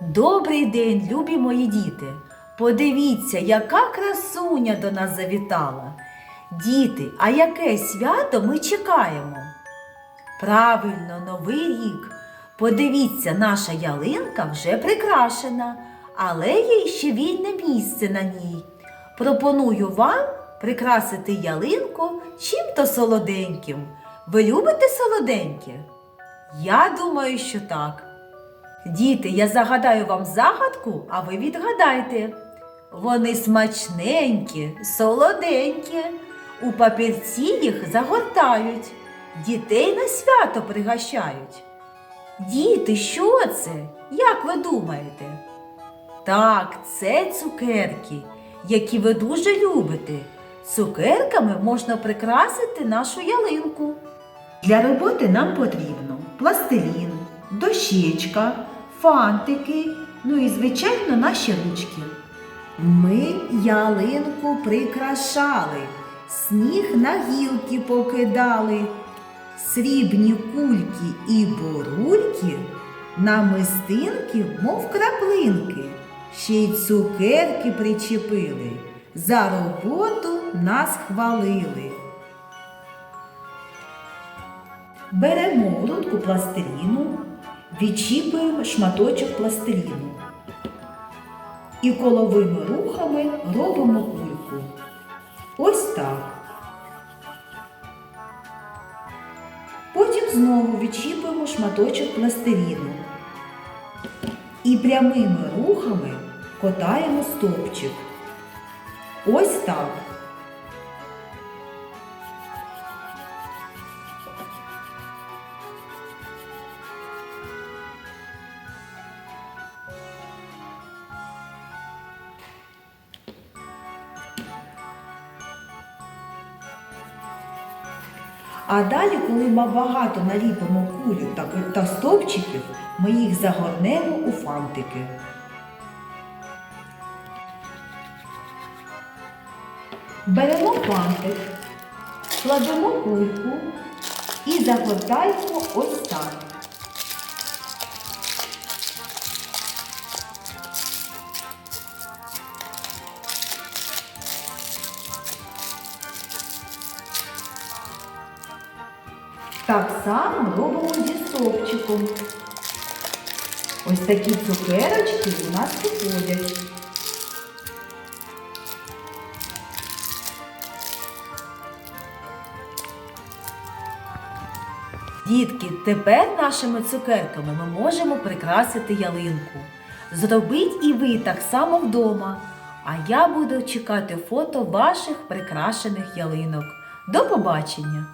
Добрий день, любі мої діти! Подивіться, яка красуня до нас завітала. Діти, а яке свято ми чекаємо? Правильно, Новий рік. Подивіться, наша ялинка вже прикрашена, але є ще вільне місце на ній. Пропоную вам прикрасити ялинку чим-то солоденьким. Ви любите солоденьке? Я думаю, що так. Діти, я загадаю вам загадку, а ви відгадайте. Вони смачненькі, солоденькі. У папірці їх загортають, дітей на свято пригощають. Діти, що це? Як ви думаєте? Так, це цукерки, які ви дуже любите. Цукерками можна прикрасити нашу ялинку. Для роботи нам потрібно пластилін, дощечка, фантики, ну і, звичайно, наші ручки. Ми ялинку прикрашали, сніг на гілки покидали, срібні кульки і бурульки, намистинки, мов краплинки, ще й цукерки причепили, за роботу нас хвалили. Беремо грудку пластиліну, відчіпуємо шматочок пластиліну і коловими рухами робимо кульку. Ось так. Потім знову відчіпуємо шматочок пластиліну і прямими рухами котаємо стовпчик. Ось так. А далі, коли ми багато наліпимо кулю та, стовпчиків, ми їх загорнемо у фантики. Беремо фантик, кладемо кульку і загортаємо ось так. Так само робимо зі стовпчиком. Ось такі цукерочки у нас виходять. Дітки, тепер нашими цукерками ми можемо прикрасити ялинку. Зробіть і ви так само вдома. А я буду чекати фото ваших прикрашених ялинок. До побачення!